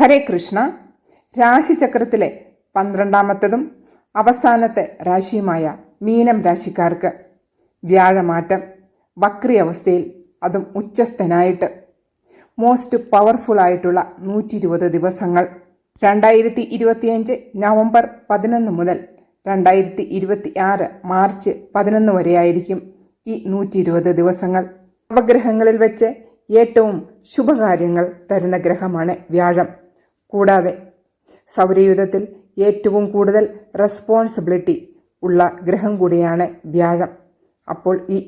ഹരേ കൃഷ്ണ. രാശിചക്രത്തിലെ പന്ത്രണ്ടാമത്തതും അവസാനത്തെ രാശിയുമായ മീനം രാശിക്കാർക്ക് വ്യാഴമാറ്റം. വക്രി അവസ്ഥയിൽ അതും ഉച്ചസ്ഥനായിട്ട്. മോസ്റ്റ് പവർഫുൾ ആയിട്ടുള്ള നൂറ്റി ഇരുപത് ദിവസങ്ങൾ. രണ്ടായിരത്തി ഇരുപത്തിയഞ്ച് നവംബർ പതിനൊന്ന് മുതൽ രണ്ടായിരത്തി ഇരുപത്തി ആറ് മാർച്ച് പതിനൊന്ന് വരെയായിരിക്കും ഈ നൂറ്റി ഇരുപത് ദിവസങ്ങൾ. നവഗ്രഹങ്ങളിൽ വെച്ച് ഏറ്റവും ശുഭകാര്യങ്ങൾ തരുന്ന ഗ്രഹമാണ് വ്യാഴം. കൂടാതെ സൗരയൂഥത്തിൽ ഏറ്റവും കൂടുതൽ റെസ്പോൺസിബിലിറ്റി ഉള്ള ഗ്രഹം കൂടിയാണ് വ്യാഴം. അപ്പോൾ ഈ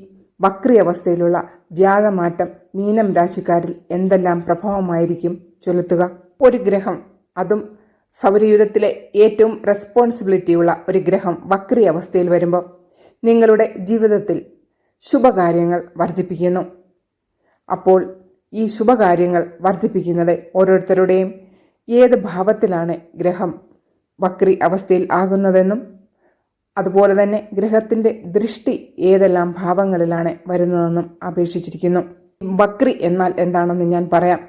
വക്രി അവസ്ഥയിലുള്ള വ്യാഴമാറ്റം മീനം രാശിക്കാരിൽ എന്തെല്ലാം പ്രഭാവമായിരിക്കും ചെലുത്തുക ഒരു ഗ്രഹം അതും സൗരയൂഥത്തിലെ ഏറ്റവും റെസ്പോൺസിബിലിറ്റിയുള്ള ഒരു ഗ്രഹം വക്രി അവസ്ഥയിൽ വരുമ്പോൾ നിങ്ങളുടെ ജീവിതത്തിൽ ശുഭകാര്യങ്ങൾ വർദ്ധിപ്പിക്കുന്നു. അപ്പോൾ ഈ ശുഭകാര്യങ്ങൾ വർദ്ധിപ്പിക്കുന്നത് ഓരോരുത്തരുടെയും ഏത് ഭാവത്തിലാണ് ഗ്രഹം വക്രി അവസ്ഥയിൽ ആകുന്നതെന്നും അതുപോലെ തന്നെ ഗ്രഹത്തിന്റെ ദൃഷ്ടി ഏതെല്ലാം ഭാവങ്ങളിലാണ് വരുന്നതെന്നും അപേക്ഷിച്ചിരിക്കുന്നു. വക്രി എന്നാൽ എന്താണെന്ന് ഞാൻ പറയാം.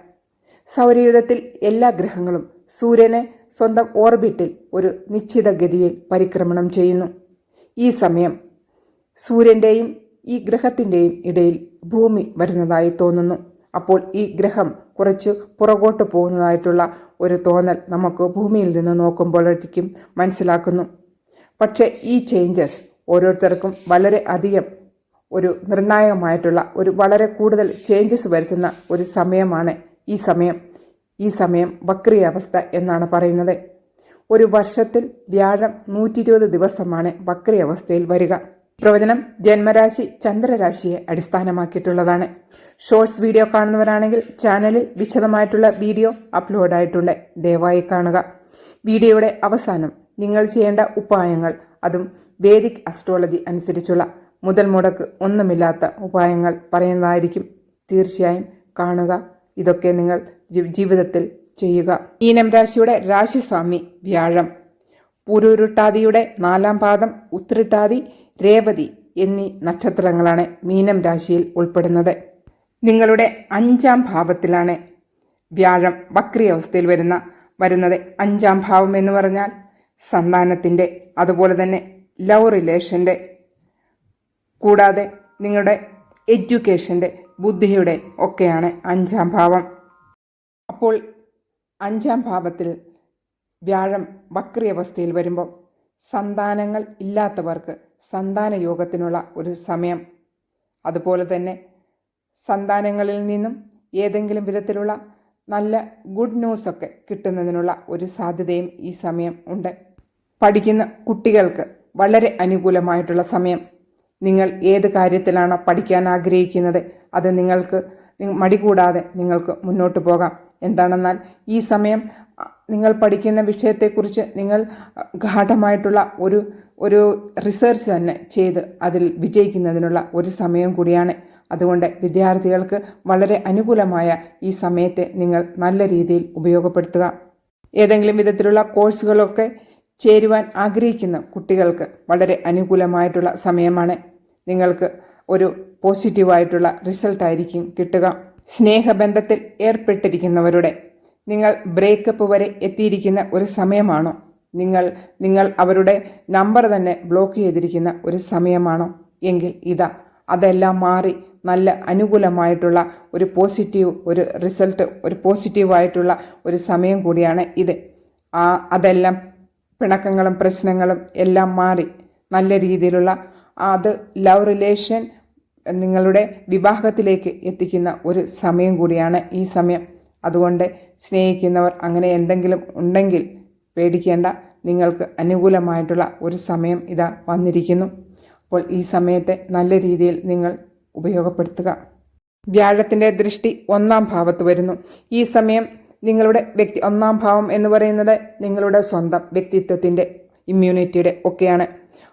സൗരയുധത്തിൽ എല്ലാ ഗ്രഹങ്ങളും സൂര്യനെ സ്വന്തം ഓർബിറ്റിൽ ഒരു നിശ്ചിത ഗതിയിൽ പരിക്രമണം ചെയ്യുന്നു. ഈ സമയം സൂര്യന്റെയും ഈ ഗ്രഹത്തിന്റെയും ഇടയിൽ ഭൂമി വരുന്നതായി തോന്നുന്നു. അപ്പോൾ ഈ ഗ്രഹം കുറച്ച് പുറകോട്ട് പോകുന്നതായിട്ടുള്ള ഒരു തോന്നൽ നമുക്ക് ഭൂമിയിൽ നിന്ന് നോക്കുമ്പോഴേക്കും മനസ്സിലാക്കുന്നു. പക്ഷേ ഈ ചേഞ്ചസ് ഓരോരുത്തർക്കും വളരെ അധികം ഒരു നിർണായകമായിട്ടുള്ള ഒരു വളരെ കൂടുതൽ ചേഞ്ചസ് വരുത്തുന്ന ഒരു സമയമാണ് ഈ സമയം. ഈ സമയം വക്രി അവസ്ഥ എന്നാണ് പറയുന്നത്. ഒരു വർഷത്തിൽ വ്യാഴം നൂറ്റി ദിവസമാണ് വക്രി അവസ്ഥയിൽ വരിക. പ്രവചനം ജന്മരാശി ചന്ദ്രരാശിയെ അടിസ്ഥാനമാക്കിയിട്ടുള്ളതാണ്. ഷോർട്സ് വീഡിയോ കാണുന്നവരാണെങ്കിൽ ചാനലിൽ വിശദമായിട്ടുള്ള വീഡിയോ അപ്ലോഡ് ആയിട്ടുണ്ട്. ദയവായി കാണുക. വീഡിയോയുടെ അവസാനം നിങ്ങൾ ചെയ്യേണ്ട ഉപായങ്ങൾ അതും വേദിക് അസ്ട്രോളജി അനുസരിച്ചുള്ള മുതൽ മുടക്ക് ഒന്നുമില്ലാത്ത ഉപായങ്ങൾ പറയുന്നതായിരിക്കും. തീർച്ചയായും കാണുക. ഇതൊക്കെ നിങ്ങൾ ജീവിതത്തിൽ ചെയ്യുക. ഈനം രാശിയുടെ രാശിസ്വാമി വ്യാഴം. പുരുരുട്ടാതിയുടെ നാലാം പാദം ഉത്രിട്ടാതി രേവതി എന്നീ നക്ഷത്രങ്ങളാണ് മീനം രാശിയിൽ ഉൾപ്പെടുന്നത്. നിങ്ങളുടെ അഞ്ചാം ഭാവത്തിലാണ് വ്യാഴം വക്രി അവസ്ഥയിൽ വരുന്ന വരുന്നത് അഞ്ചാം ഭാവം എന്ന് പറഞ്ഞാൽ സന്താനത്തിന്റെ അതുപോലെ തന്നെ ലവ് റിലേഷന്റെ കൂടാതെ നിങ്ങളുടെ എഡ്യൂക്കേഷന്റെ ബുദ്ധിയുടെ ഒക്കെയാണ് അഞ്ചാം ഭാവം. അപ്പോൾ അഞ്ചാം ഭാവത്തിൽ വ്യാഴം വക്രി അവസ്ഥയിൽ വരുമ്പോൾ സന്താനങ്ങൾ ഇല്ലാത്തവർക്ക് സന്താന യോഗത്തിനുള്ള ഒരു സമയം. അതുപോലെ തന്നെ സന്താനങ്ങളിൽ നിന്നും ഏതെങ്കിലും വിധത്തിലുള്ള നല്ല ഗുഡ് ന്യൂസൊക്കെ കിട്ടുന്നതിനുള്ള ഒരു സാധ്യതയും ഈ സമയം ഉണ്ട്. പഠിക്കുന്ന കുട്ടികൾക്ക് വളരെ അനുകൂലമായിട്ടുള്ള സമയം. നിങ്ങൾ ഏത് കാര്യത്തിലാണ് പഠിക്കാൻ ആഗ്രഹിക്കുന്നത്? അത് നിങ്ങൾക്ക് മടികൂടാതെ നിങ്ങൾക്ക് മുന്നോട്ട് പോകാം. എന്താണെന്നാൽ ഈ സമയം നിങ്ങൾ പഠിക്കുന്ന വിഷയത്തെക്കുറിച്ച് നിങ്ങൾ ഗാഠമായിട്ടുള്ള ഒരു ഒരു റിസർച്ച് തന്നെ ചെയ്ത് അതിൽ വിജയിക്കുന്നതിനുള്ള ഒരു സമയം കൂടിയാണ്. അതുകൊണ്ട് വിദ്യാർത്ഥികൾക്ക് വളരെ അനുകൂലമായ ഈ സമയത്തെ നിങ്ങൾ നല്ല രീതിയിൽ ഉപയോഗപ്പെടുത്തുക. ഏതെങ്കിലും വിധത്തിലുള്ള കോഴ്സുകളൊക്കെ ചേരുവാൻ ആഗ്രഹിക്കുന്ന കുട്ടികൾക്ക് വളരെ അനുകൂലമായിട്ടുള്ള സമയമാണ്. നിങ്ങൾക്ക് ഒരു പോസിറ്റീവായിട്ടുള്ള റിസൾട്ടായിരിക്കും കിട്ടുക. സ്നേഹബന്ധത്തിൽ ഏർപ്പെട്ടിരിക്കുന്നവരുടെ നിങ്ങൾ ബ്രേക്കപ്പ് വരെ എത്തിയിരിക്കുന്ന ഒരു സമയമാണോ? നിങ്ങൾ നിങ്ങൾ അവരുടെ നമ്പർ തന്നെ ബ്ലോക്ക് ചെയ്തിരിക്കുന്ന ഒരു സമയമാണോ? എങ്കിൽ ഇതാ അതെല്ലാം മാറി നല്ല അനുകൂലമായിട്ടുള്ള ഒരു പോസിറ്റീവ് ഒരു റിസൾട്ട് ഒരു പോസിറ്റീവായിട്ടുള്ള ഒരു സമയം കൂടിയാണ് ഇത്. ആ അതെല്ലാം പിണക്കങ്ങളും പ്രശ്നങ്ങളും എല്ലാം മാറി നല്ല രീതിയിലുള്ള അത് ലവ് റിലേഷൻ നിങ്ങളുടെ വിവാഹത്തിലേക്ക് എത്തിക്കുന്ന ഒരു സമയം കൂടിയാണ് ഈ സമയം. അതുകൊണ്ട് സ്നേഹിക്കുന്നവർ അങ്ങനെ എന്തെങ്കിലും ഉണ്ടെങ്കിൽ പേടിക്കേണ്ട. നിങ്ങൾക്ക് അനുകൂലമായിട്ടുള്ള ഒരു സമയം ഇതാ വന്നിരിക്കുന്നു. അപ്പോൾ ഈ സമയത്തെ നല്ല രീതിയിൽ നിങ്ങൾ ഉപയോഗപ്പെടുത്തുക. വ്യാഴത്തിന്റെ ദൃഷ്ടി ഒന്നാം ഭാവത്ത് വരുന്നു. ഈ സമയം നിങ്ങളുടെ വ്യക്തി ഒന്നാം ഭാവം എന്ന് പറയുന്നത് നിങ്ങളുടെ സ്വന്തം വ്യക്തിത്വത്തിന്റെ ഇമ്മ്യൂണിറ്റിയുടെ ഒക്കെയാണ്.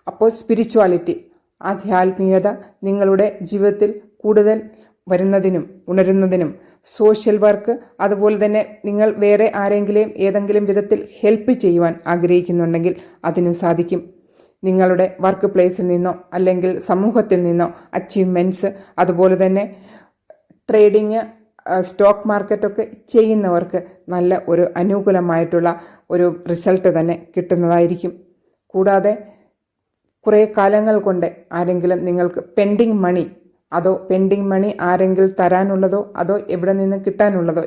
അപ്പോൾ സ്പിരിച്വാലിറ്റി ആധ്യാത്മികത നിങ്ങളുടെ ജീവിതത്തിൽ കൂടുതൽ വരുന്നതിനും ഉണരുന്നതിനും സോഷ്യൽ വർക്ക് അതുപോലെ തന്നെ നിങ്ങൾ വേറെ ആരെങ്കിലും ഏതെങ്കിലും വിധത്തിൽ ഹെൽപ്പ് ചെയ്യുവാൻ ആഗ്രഹിക്കുന്നുണ്ടെങ്കിൽ അതിനും സാധിക്കും. നിങ്ങളുടെ വർക്ക് പ്ലേസിൽ നിന്നോ അല്ലെങ്കിൽ സമൂഹത്തിൽ നിന്നോ അച്ചീവ്മെന്റ്സ് അതുപോലെ തന്നെ ട്രേഡിങ് സ്റ്റോക്ക് മാർക്കറ്റൊക്കെ ചെയ്യുന്നവർക്ക് നല്ല ഒരു അനുകൂലമായിട്ടുള്ള ഒരു റിസൾട്ട് തന്നെ കിട്ടുന്നതായിരിക്കും. കൂടാതെ കുറേ കാലങ്ങൾ കൊണ്ട് ആരെങ്കിലും നിങ്ങൾക്ക് പെൻഡിങ് മണി അതോ പെൻഡിങ് മണി ആരെങ്കിലും തരാനുള്ളതോ അതോ എവിടെ നിന്ന് കിട്ടാനുള്ളതോ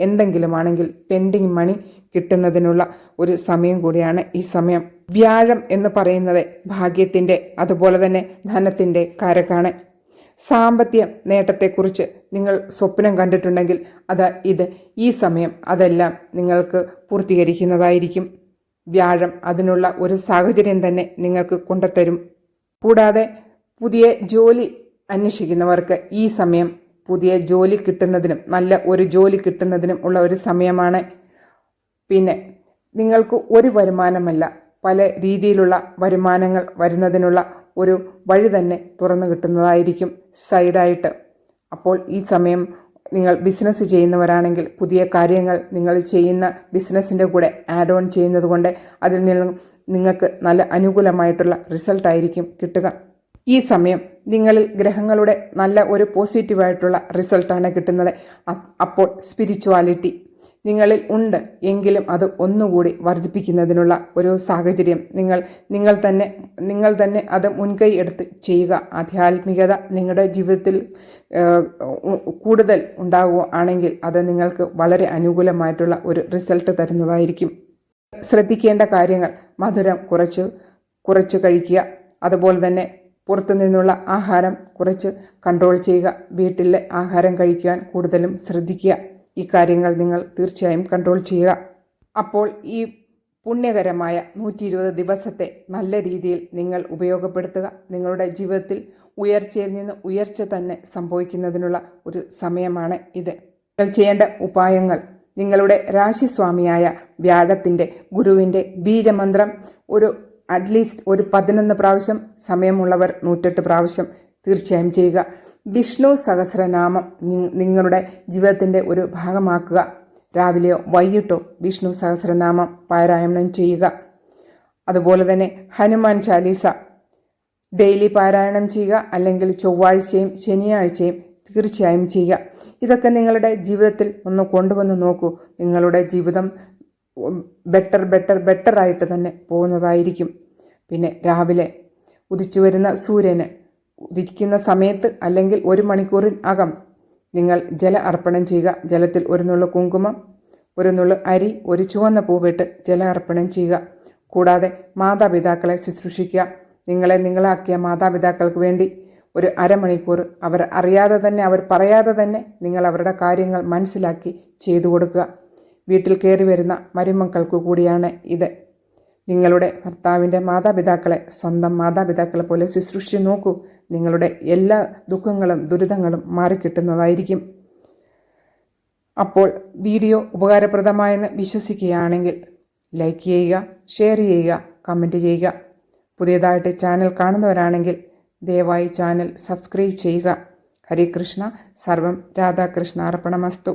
എന്തെങ്കിലും ആണെങ്കിൽ പെൻഡിങ് മണി കിട്ടുന്നതിനുള്ള ഒരു സമയം കൂടിയാണ് ഈ സമയം. വ്യാഴം എന്ന് പറയുന്നത് ഭാഗ്യത്തിന്റെ അതുപോലെ തന്നെ ധനത്തിന്റെ കാരക്കാണ്. സാമ്പത്തിക നേട്ടത്തെക്കുറിച്ച് നിങ്ങൾ സ്വപ്നം കണ്ടിട്ടുണ്ടെങ്കിൽ അത് ഇത് ഈ സമയം അതെല്ലാം നിങ്ങൾക്ക് പൂർത്തീകരിക്കുന്നതായിരിക്കും. വ്യാഴം അതിനുള്ള ഒരു സാഹചര്യം തന്നെ നിങ്ങൾക്ക് കൊണ്ടുത്തരും കൂടാതെ പുതിയ ജോലി അന്വേഷിക്കുന്നവർക്ക് ഈ സമയം പുതിയ ജോലി കിട്ടുന്നതിനും നല്ല ഒരു ജോലി കിട്ടുന്നതിനും ഉള്ള ഒരു സമയമാണ്. പിന്നെ നിങ്ങൾക്ക് ഒരു വരുമാനമല്ല പല രീതിയിലുള്ള വരുമാനങ്ങൾ വരുന്നതിനുള്ള ഒരു വഴി തന്നെ തുറന്നു കിട്ടുന്നതായിരിക്കും സൈഡായിട്ട്. അപ്പോൾ ഈ സമയം നിങ്ങൾ ബിസിനസ് ചെയ്യുന്നവരാണെങ്കിൽ പുതിയ കാര്യങ്ങൾ നിങ്ങൾ ചെയ്യുന്ന ബിസിനസ്സിന്റെ കൂടെ ആഡ് ഓൺ ചെയ്യുന്നത് കൊണ്ട് അതിൽ നിന്നും നിങ്ങൾക്ക് നല്ല അനുകൂലമായിട്ടുള്ള റിസൾട്ടായിരിക്കും കിട്ടുക. ഈ സമയം നിങ്ങളിൽ ഗ്രഹങ്ങളുടെ നല്ല ഒരു പോസിറ്റീവായിട്ടുള്ള റിസൾട്ടാണ് കിട്ടുന്നത്. അപ്പോൾ സ്പിരിച്വാലിറ്റി നിങ്ങളിൽ ഉണ്ട് എങ്കിലും അത് ഒന്നുകൂടി വർദ്ധിപ്പിക്കുന്നതിനുള്ള ഒരു സാഹചര്യം നിങ്ങൾ നിങ്ങൾ തന്നെ നിങ്ങൾ തന്നെ അത് മുൻകൈ എടുത്ത് ചെയ്യുക. ആധ്യാത്മികത നിങ്ങളുടെ ജീവിതത്തിൽ കൂടുതൽ ഉണ്ടാകുകയാണെങ്കിൽ അത് നിങ്ങൾക്ക് വളരെ അനുകൂലമായിട്ടുള്ള ഒരു റിസൾട്ട് തരുന്നതായിരിക്കും. ശ്രദ്ധിക്കേണ്ട കാര്യങ്ങൾ മധുരം കുറച്ച് കുറച്ച് കഴിക്കുക. അതുപോലെ തന്നെ പുറത്തു നിന്നുള്ള ആഹാരം കുറച്ച് കൺട്രോൾ ചെയ്യുക. വീട്ടിലെ ആഹാരം കഴിക്കുവാൻ കൂടുതലും ശ്രദ്ധിക്കുക. ഈ കാര്യങ്ങൾ നിങ്ങൾ തീർച്ചയായും കൺട്രോൾ ചെയ്യുക. അപ്പോൾ ഈ പുണ്യകരമായ നൂറ്റി ഇരുപത് ദിവസത്തെ നല്ല രീതിയിൽ നിങ്ങൾ ഉപയോഗപ്പെടുത്തുക. നിങ്ങളുടെ ജീവിതത്തിൽ ഉയർച്ചയിൽ നിന്ന് ഉയർച്ച തന്നെ സംഭവിക്കുന്നതിനുള്ള ഒരു സമയമാണ് ഇത്. നിങ്ങൾ ചെയ്യേണ്ട ഉപായങ്ങൾ. നിങ്ങളുടെ രാശിസ്വാമിയായ വ്യാഴത്തിന്റെ ഗുരുവിന്റെ ബീജമന്ത്രം ഒരു അറ്റ്ലീസ്റ്റ് ഒരു പതിനൊന്ന് പ്രാവശ്യം സമയമുള്ളവർ നൂറ്റെട്ട് പ്രാവശ്യം തീർച്ചയായും ചെയ്യുക. വിഷ്ണു സഹസ്രനാമം നിങ്ങളുടെ ജീവിതത്തിന്റെ ഒരു ഭാഗമാക്കുക. രാവിലെയോ വൈകിട്ടോ വിഷ്ണു സഹസ്രനാമം പാരായണം ചെയ്യുക. അതുപോലെ തന്നെ ഹനുമാൻ ചാലീസ ഡെയിലി പാരായണം ചെയ്യുക അല്ലെങ്കിൽ ചൊവ്വാഴ്ചയും ശനിയാഴ്ചയും തീർച്ചയായും ചെയ്യുക. ഇതൊക്കെ നിങ്ങളുടെ ജീവിതത്തിൽ ഒന്ന് കൊണ്ടുവന്ന് നോക്കൂ. നിങ്ങളുടെ ജീവിതം ബെറ്റർ ബെറ്റർ ബെറ്റർ ആയിട്ട് തന്നെ പോകുന്നതായിരിക്കും. പിന്നെ രാവിലെ ഉദിച്ചു വരുന്ന സൂര്യന് ഉദിക്കുന്ന സമയത്ത് അല്ലെങ്കിൽ ഒരു മണിക്കൂറിന് അകം നിങ്ങൾ ജല അർപ്പണം ചെയ്യുക. ജലത്തിൽ ഒരു നുള്ളു കുങ്കുമം ഒരു നുള്ളു അരി ഒരു ചുവന്ന പൂവിട്ട് ജല അർപ്പണം ചെയ്യുക. കൂടാതെ മാതാപിതാക്കളെ ശുശ്രൂഷിക്കുക. നിങ്ങളെ നിങ്ങളാക്കിയ മാതാപിതാക്കൾക്ക് വേണ്ടി ഒരു അരമണിക്കൂർ അവർ അറിയാതെ തന്നെ അവർ പറയാതെ തന്നെ നിങ്ങൾ അവരുടെ കാര്യങ്ങൾ മനസ്സിലാക്കി ചെയ്തു കൊടുക്കുക. വീട്ടിൽ കയറി വരുന്ന മരുമക്കൾക്കു കൂടിയാണ് ഇത്. നിങ്ങളുടെ ഭർത്താവിന്റെ മാതാപിതാക്കളെ സ്വന്തം മാതാപിതാക്കളെ പോലെ ശുശ്രൂഷിച്ച് നോക്കൂ. നിങ്ങളുടെ എല്ലാ ദുഃഖങ്ങളും ദുരിതങ്ങളും മാറിക്കിട്ടുന്നതായിരിക്കും. അപ്പോൾ വീഡിയോ ഉപകാരപ്രദമായെന്ന് വിശ്വസിക്കുകയാണെങ്കിൽ ലൈക്ക് ചെയ്യുക ഷെയർ ചെയ്യുക കമന്റ് ചെയ്യുക. പുതിയതായിട്ട് ചാനൽ കാണുന്നവരാണെങ്കിൽ ദയവായി ചാനൽ സബ്സ്ക്രൈബ് ചെയ്യുക. ഹരികൃഷ്ണ സർവം രാധാകൃഷ്ണ അർപ്പണമസ്തു.